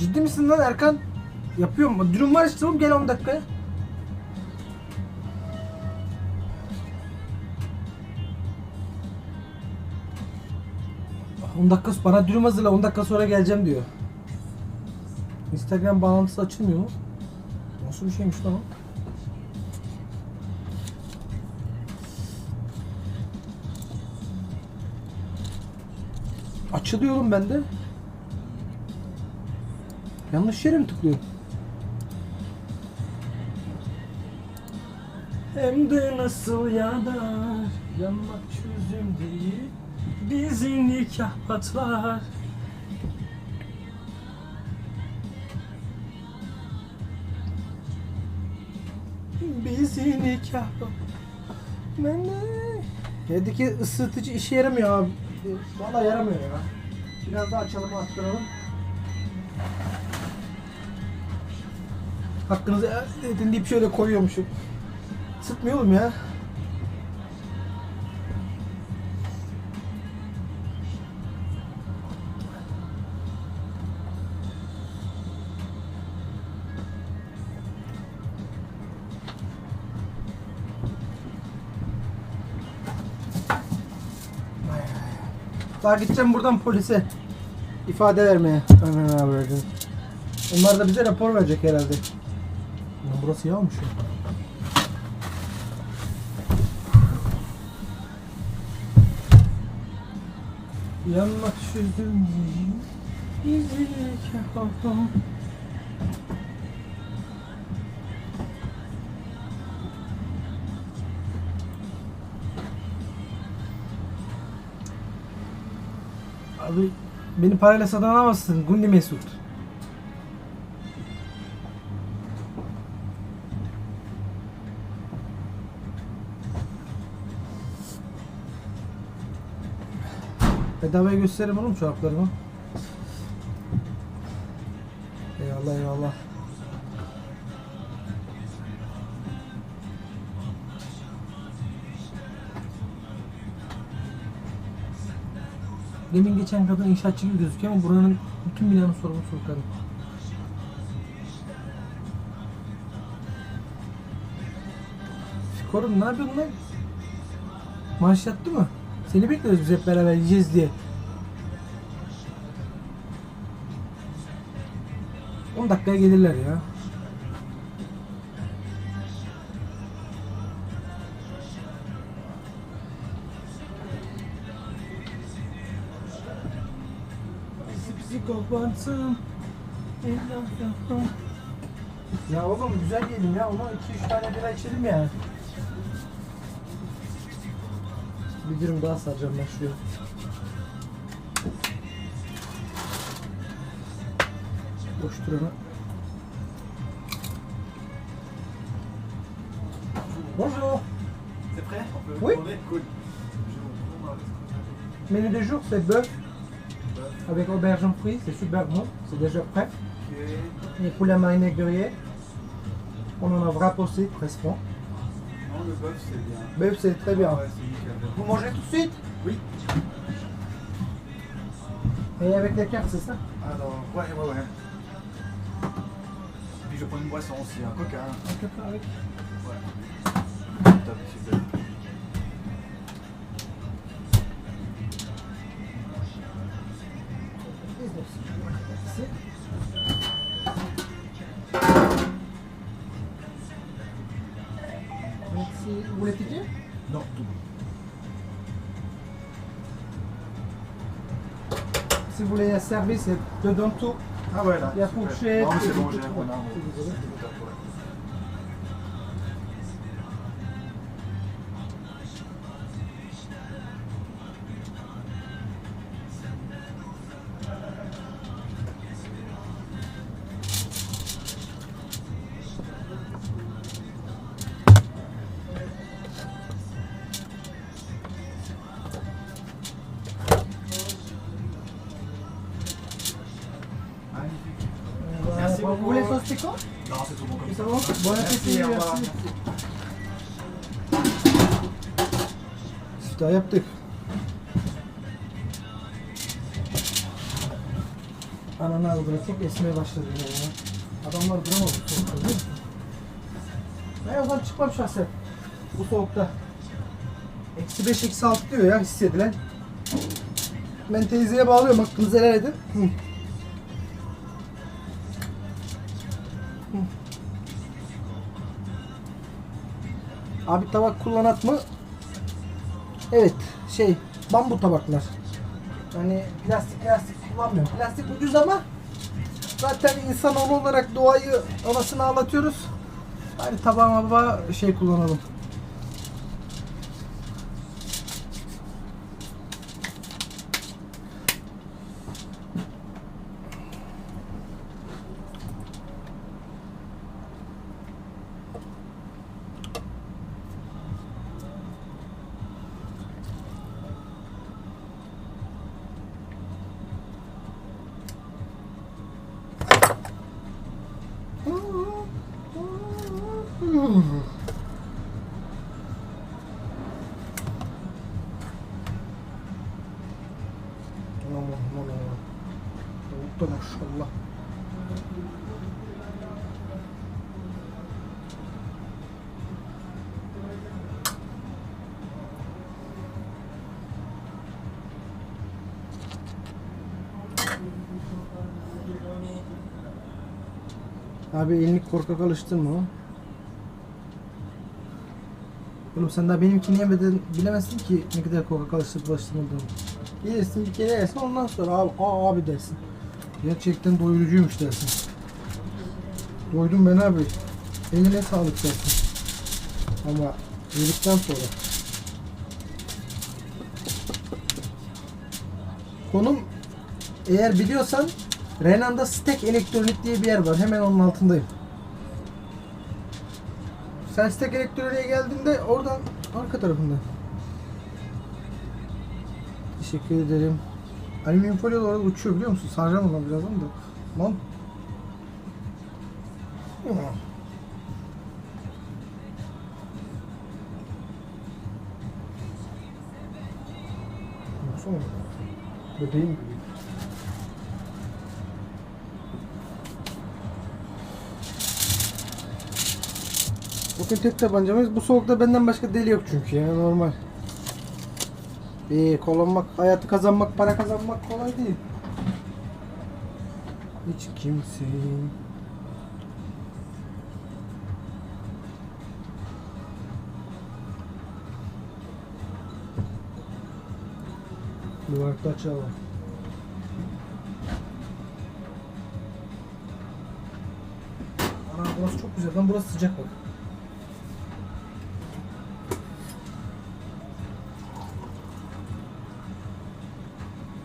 Ciddi misin lan Erkan? Yapıyorum. Dürüm var işte oğlum gel 10 dakikaya. Ah, 10 dakika bana dürüm hazırla 10 dakika sonra geleceğim diyor. Instagram bağlantısı açılmıyor mu? Nasıl bir şeymiş lan o? Açılıyor oğlum bende. Yanlış yere mi tıklıyorum? Hem de nasıl yanar? Yanmak çözüm değil Bizi nikah patlar. Bizi nikah Ben de Evdeki ısıtıcı işe yaramıyor abi. Valla yaramıyor ya. Biraz daha açalım arttıralım Hakkınızı edin deyip şöyle koyuyormuşum Sıkmıyor oğlum ya. Daha gideceğim buradan polise ifade vermeye. Hemen abi. Onlar da bize rapor verecek herhalde. Burası yağmış ya. Yanmak çözdüm Bizi kafam Abi beni parayla satın alamazsın Gundi Mesut. Bedavaya gösteririm oğlum çoraplarımı. Eyvallah eyvallah. Demin geçen kadın inşaatçı gibi gözüküyor ama buranın bütün binanın sorumlusu o kadın. Fikorum ne yapıyorsun lan? Maaş yattı mı? Seni bekliyoruz biz hep beraber yiyeceğiz diye. 10 dakikaya gelirler ya. Psikopatım. Ya oğlum güzel yiyelim ya. Ona 2-3 tane bira içelim ya. Bir dürüm daha saracağım ben şuraya. Bonjour. C'est prêt? On peut Oui. Cool. Menu de jour, c'est bœuf avec auberge en fruits, c'est super bon, c'est déjà prêt. Ok. Et poulet mariné grillé. On en a wrap aussi, très bon. Non, le bœuf, c'est bien. Bœuf, c'est très bien. Ouais, c'est nickel. Vous mangez tout de suite? Oui. Et avec les cartes, c'est ça? Alors, ouais, ouais, ouais. Je prends une boisson aussi, un coca. avec. Ouais. Top, super. Merci. Merci. Vous voulez ticket Non, tout. Si vous voulez un service, c'est dedans tout. Ah ouais, là. Il y a super. fourchette. Non, mais c'est et bon, tout. j'ai un ça. bon Bon appétit. Merci, au revoir. merci. İftar yaptık. Ananı çok esmeye başladı ya. Adamlar duramadı soğukta biliyor musun? Ben zaman çıkmam şahsen. Bu soğukta. Eksi 5 eksi 6 diyor ya hissedilen. Ben teyzeye bağlıyorum hakkınızı helal edin. Hı. Abi tabak kullanat mı? Evet şey bambu tabaklar. Hani plastik plastik kullanmıyorum. Plastik ucuz ama zaten insanoğlu olarak doğayı anasını ağlatıyoruz. Hani tabağa mabağa şey kullanalım. Abi elini korkak alıştırma. Oğlum sen daha benimkini yemeden bilemezsin ki ne kadar korkak alıştırıp alıştırmadığımı. Yersin bir kere yersin ondan sonra abi, aa, abi dersin. Gerçekten doyurucuymuş dersin. Doydum ben abi. Eline sağlık dersin. Ama yedikten sonra. Konum eğer biliyorsan Renan'da Stek Elektronik diye bir yer var. Hemen onun altındayım. Sen Stek Elektronik'e geldiğinde oradan arka tarafında. Teşekkür ederim. Alüminyum folyo orada uçuyor biliyor musun? Saracağım ona birazdan da. Lan. Baksana. Bebeğim gibi. Bugün tek tabancamız. Bu soğukta benden başka deli yok çünkü ya normal. İyi kullanmak, hayatı kazanmak, para kazanmak kolay değil. Hiç kimseyin. Duvarda açalım. Ana burası çok güzel. Lan burası sıcak bak.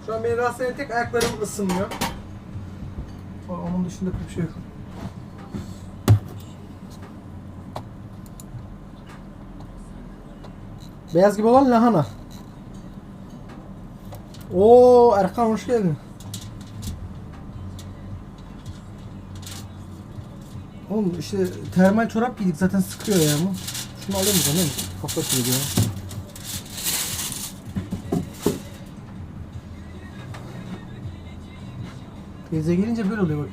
Şu an beni rahatsız eden tek ayaklarım ısınmıyor. Onun dışında bir şey yok. Beyaz gibi olan lahana. Oo Erkan hoş geldin. Oğlum işte termal çorap giydik zaten sıkıyor ya bu. Şunu alayım mı mi? Kafa ya. Teyze gelince böyle oluyor bak.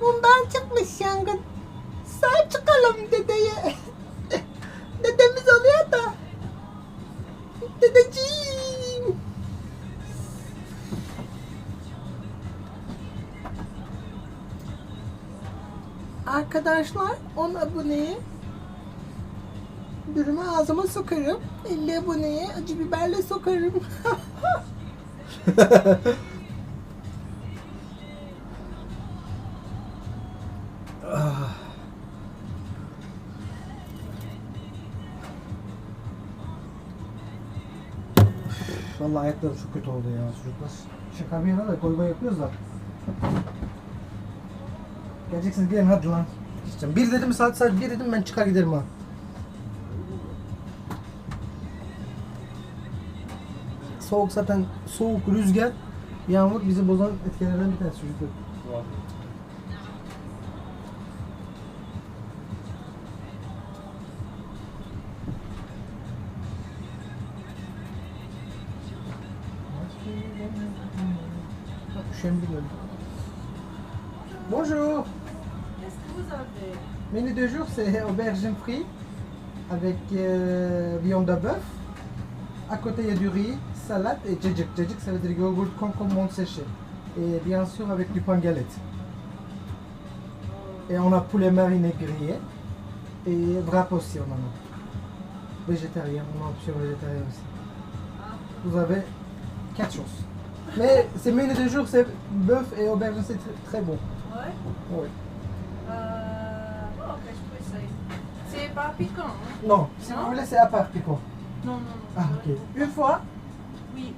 Bundan çıkmış yangın. Sahip çıkalım dedeye. Dedemiz oluyor da. Dedeciğim. Arkadaşlar 10 aboneye dürümü ağzıma sokarım. 50 aboneye acı biberle sokarım. Vallahi ayaklarım çok kötü oldu ya çocuklar. Şaka bir yana da koyma yapıyoruz da. Geleceksiniz gelin hadi lan. Gideceğim. Bir dedim saat saat bir dedim ben çıkar giderim ha. Soğuk zaten soğuk rüzgar yağmur bizi bozan etkenlerden bir tanesi çocuklar. Bonjour. Qu'est-ce que vous avez Menu de jour, c'est aubergine frite avec euh, viande de bœuf. À côté, il y a du riz, salade et cacık. Cacık, ça veut dire yogourt concombre séché. Et bien sûr, avec du pain galette. Et on a poulet mariné grillé. Et wrap aussi, on en a. Végétarien, on a option végétarien aussi. Vous avez quatre choses. Mais ces menus de jour, c'est bœuf et aubergine, c'est très, très bon. Ouais? Oui. Euh... bon, ok, je peux essayer. C'est pas piquant, hein? Non, si Non? vous voulez, c'est à part piquant. Non, non, non. Ah, ça ok. Une fois, Oui.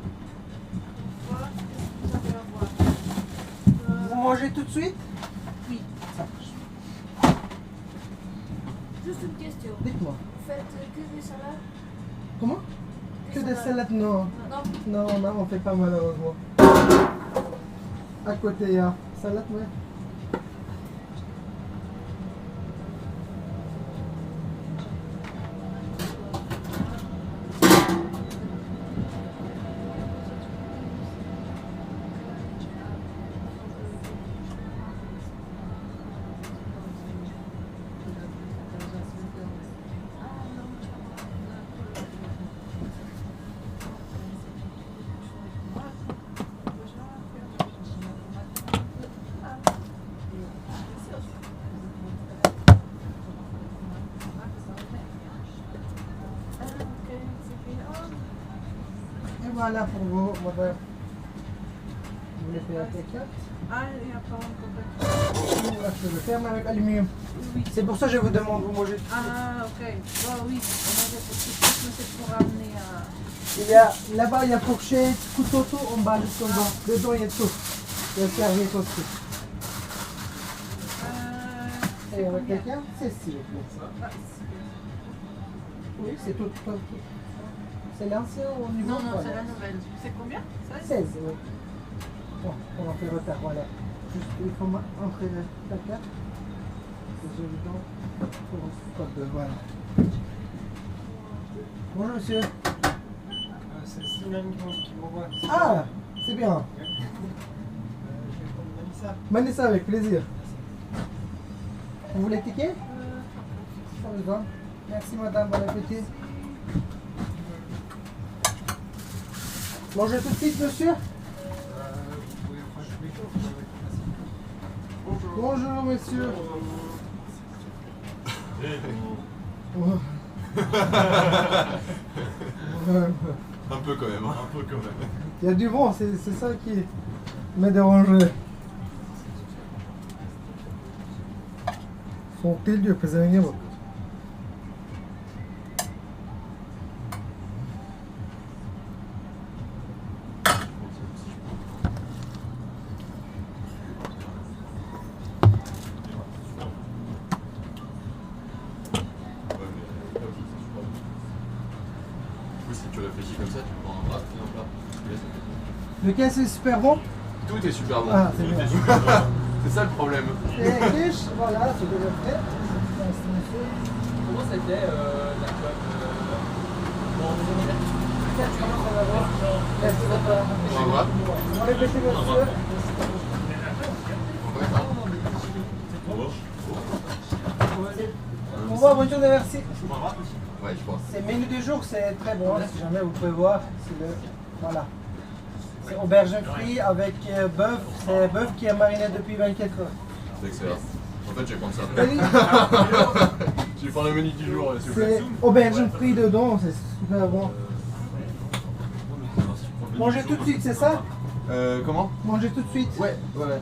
Voilà, qu'est-ce que vous avez à voir vous mangez tout de suite? Oui. Ça marche. Juste une question. Dites-moi. Vous faites que des salades? Comment? Que des salades Non. Non. Non, non, on fait pas malheureusement. À côté, il hein. salade, ouais. Et voilà pour vous, madame. Vous voulez faire la cacahuète Ah, il n'y a pas encore Là, je le ferme avec aluminium. Oui. C'est pour ça que je vous demande, vous mangez. Ah, ok. Bon, oui, c'est pour amener à... Il y a, là-bas, il y a fourchette, couteau, tout en bas, juste en bas. Dedans, il y a tout. Il y a serviette aussi. Euh, Et avec quelqu'un, c'est s'il vous plaît. Ah, Oui, c'est tout. tout, tout. C'est l'ancien au niveau Non, non, voilà. c'est la nouvelle. C'est combien? Ça 16, oui. Bon, on va faire retard, voilà. Juste, il faut entrer la carte. C'est évident pour de voilà. Bonjour monsieur. C'est Slimane qui m'envoie. Ah, c'est bien. Euh, je vais prendre Vanessa. Manessa avec plaisir. Vous voulez ticket Euh, Ça vous va? Merci madame, bon appétit. Mangez tout de suite monsieur. Bonjour monsieur. Un peu quand même. hein. Un peu quand même. Il y a du vent, c'est c'est ça qui m'a dérangé. Soğuk değil diyor pezevenge bak. Lequel c'est super bon Tout est super bon. Ah, c'est Tout bien. est super bon. C'est ça le problème. Et quiche, voilà, c'est déjà fait. Comment c'était euh, la com euh, ça va voir. On va revoir, bonne journée, merci. Ouais, je pense. C'est menu du jour, c'est très bon, si jamais vous pouvez voir. C'est le. Voilà. C'est aubergine frite avec euh, bœuf. C'est bœuf qui est mariné depuis 24 heures. C'est excellent. En fait, je vais prendre ça. Vais prendre le menu du jour, s'il vous plaît. C'est aubergine frite dedans, c'est super bon. Mangez tout de suite, c'est ça? Euh, comment? Mangez tout de suite. Ouais, ouais.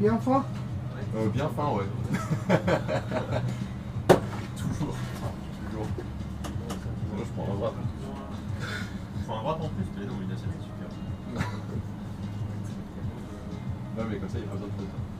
Bien faim Euh, bien fin, ouais. mais comme ça, il